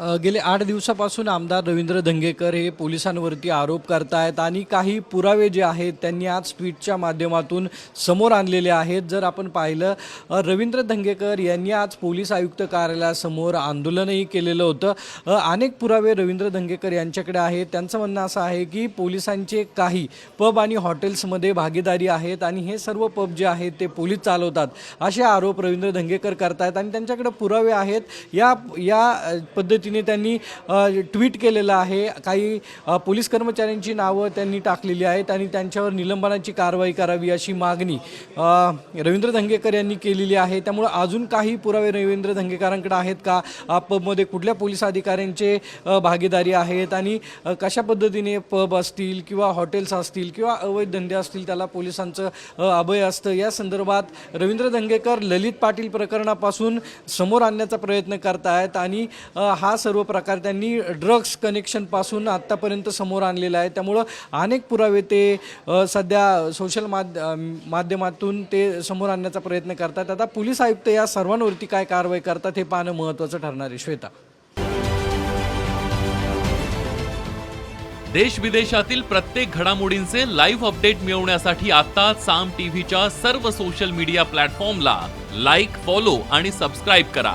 गेले आठ दिवसापासून आमदार रवींद्र धंगेकर हे पोलिसांवरती आरोप करतायत आणि काही पुरावे जे आहेत त्यांनी आज ट्विटच्या माध्यमातून समोर आणलेले आहेत. जर आपण पाहिलं रवींद्र धंगेकर यांनी आज पोलीस आयुक्त कार्यालयासमोर आंदोलनही केलेलं होतं. अनेक पुरावे रवींद्र धंगेकर यांच्याकडे आहेत. त्यांचं म्हणणं असं आहे की पोलिसांचे काही पब आणि हॉटेल्समध्ये भागीदारी आहेत आणि हे सर्व पब जे आहेत ते पोलीस चालवतात असे आरोप रवींद्र धंगेकर करतायत आणि त्यांच्याकडे पुरावे आहेत. या या पद्धती पद्धतीने त्यांनी ट्विट केलेलं आहे. काही पोलीस कर्मचाऱ्यांची नावं त्यांनी टाकलेली आहेत आणि त्यांच्यावर निलंबनाची कारवाई करावी अशी मागणी रवींद्र धंगेकर यांनी केलेली आहे. त्यामुळे अजून काही पुरावे रवींद्र धंगेकरांकडे आहेत का? पबमध्ये कुठल्या पोलीस अधिकाऱ्यांचे भागीदारी आहेत आणि कशा पद्धतीने पब असतील किंवा हॉटेल्स असतील किंवा अवैध धंदे असतील त्याला पोलिसांचं अभय असतं? या संदर्भात रवींद्र धंगेकर ललित पाटील प्रकरणापासून समोर आणण्याचा प्रयत्न करतायत आणि हा हा सर्व प्रकार त्यांनी ड्रग्स कनेक्शनपासून आत्तापर्यंत समोर आणलेला आहे. त्यामुळं अनेक पुरावे ते सध्या सोशल माध्य माध्यमातून ते समोर आणण्याचा प्रयत्न करतात. आता पोलीस आयुक्त या सर्वांवरती काय कारवाई करतात हे पाहणं महत्त्वाचं ठरणार आहे. श्वेता. देश विदेशातील प्रत्येक घडामोडींचे लाईव्ह अपडेट मिळवण्यासाठी आता साम टीव्हीच्या सर्व सोशल मीडिया प्लॅटफॉर्मला लाईक फॉलो आणि सबस्क्राईब करा.